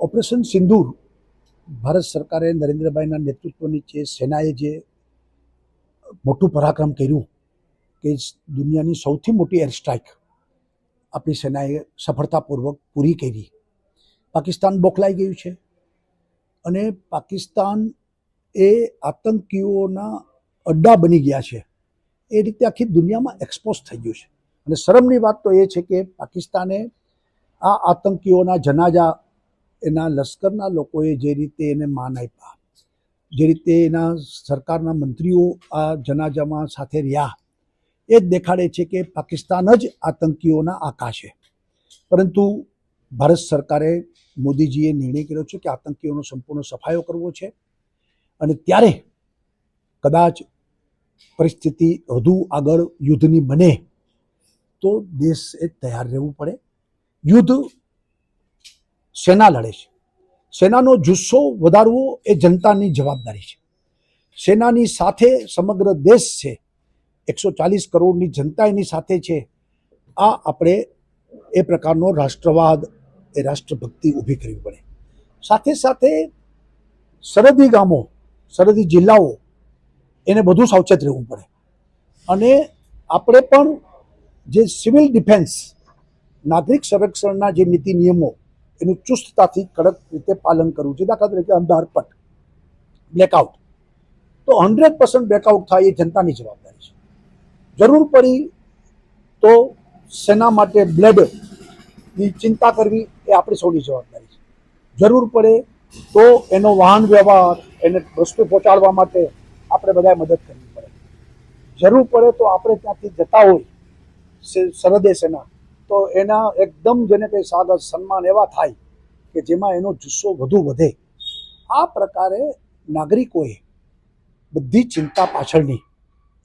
Operation સિંદૂર ભારત સરકારે નરેન્દ્રભાઈના નેતૃત્વની જે સેનાએ જે મોટું પરાક્રમ કર્યું કે દુનિયાની સૌથી મોટી એર સ્ટ્રાઇક આપણી સેનાએ સફળતાપૂર્વક પૂરી કરી. પાકિસ્તાન બોખલાઈ ગયું છે અને પાકિસ્તાન એ આતંકીઓના અડ્ડા બની ગયા છે. એ રીતે આખી દુનિયામાં એક્સપોઝ થઈ ગયું છે. અને શરમની વાત તો એ છે કે પાકિસ્તાને આ આતંકીઓના જનાજા એના લશ્કરના લોકોએ જે રીતે એને માન આપ્યા, જે રીતે એના સરકારના મંત્રીઓ આ જનાજામાં સાથે રહ્યા, એ જ દેખાડે છે કે પાકિસ્તાન જ આતંકીઓના આકા છે. પરંતુ ભારત સરકારે મોદીજીએ નિર્ણય કર્યો છે કે આતંકીઓનો સંપૂર્ણ સફાયો કરવો છે અને ત્યારે કદાચ પરિસ્થિતિ વધુ આગળ યુદ્ધની બને તો દેશે તૈયાર રહેવું પડે. યુદ્ધ સેના લડે છે. સેનાનો જુસ્સો વધારવો એ જનતાની જવાબદારી છે. સેનાની સાથે સમગ્ર દેશ છે, એકસો ચાલીસ કરોડની જનતા એની સાથે છે. આ આપણે એ પ્રકારનો રાષ્ટ્રવાદ, એ રાષ્ટ્રભક્તિ ઊભી કરવી પડે. સાથે સાથે સરહદી ગામો, સરહદી જિલ્લાઓ, એને બધું સાવચેત રહેવું પડે. અને આપણે પણ જે સિવિલ ડિફેન્સ, નાગરિક સંરક્ષણના જે નીતિ નિયમો એનું ચુસ્તતાથી કડક રીતે પાલન કરવું છે. દાખલા તરીકે અંધારપટ બ્લેકઆઉટ તો હંડ્રેડ પર્સન્ટ બ્લેકઆઉટ થાય એ જનતાની જવાબદારી છે. જરૂર પડી તો સેના માટે બ્લડની ચિંતા કરવી એ આપણી સૌની જવાબદારી છે. જરૂર પડે તો એનો વાહન વ્યવહાર, એને વસ્તુ પહોંચાડવા માટે આપણે બધાએ મદદ કરવી પડે. જરૂર પડે તો આપણે ત્યાંથી જતા હોય સરહદે સેના તો એના એકદમ જેને કંઈ સ્વાગત સન્માન એવા થાય કે જેમાં એનો જુસ્સો વધુ વધે. આ પ્રકારે નાગરિકોએ બધી ચિંતા પાછળની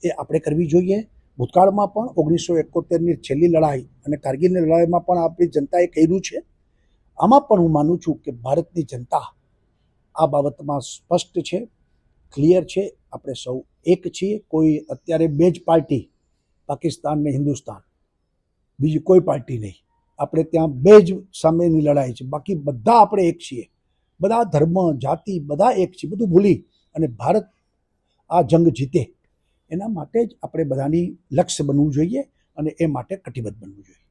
એ આપણે કરવી જોઈએ. ભૂતકાળમાં પણ ઓગણીસો એકોતેરની છેલ્લી લડાઈ અને કારગિલની લડાઈમાં પણ આપણી જનતાએ કર્યું છે. આમાં પણ હું માનું છું કે ભારતની જનતા આ બાબતમાં સ્પષ્ટ છે, ક્લિયર છે. આપણે સૌ એક છીએ. કોઈ અત્યારે બે જ પાર્ટી, પાકિસ્તાન ને હિન્દુસ્તાન. બીજી કોઈ પાર્ટી નહીં. આપણે ત્યાં બે જ સામેની લડાઈ છે. બાકી બધા આપણે એક છીએ. બધા ધર્મ, જાતિ, બધા એક છીએ. બધું ભૂલી અને ભારત આ જંગ જીતે. એના માટે જ આપણે બધાની લક્ષ્ય બનવું જોઈએ અને એ માટે કટિબદ્ધ બનવું જોઈએ.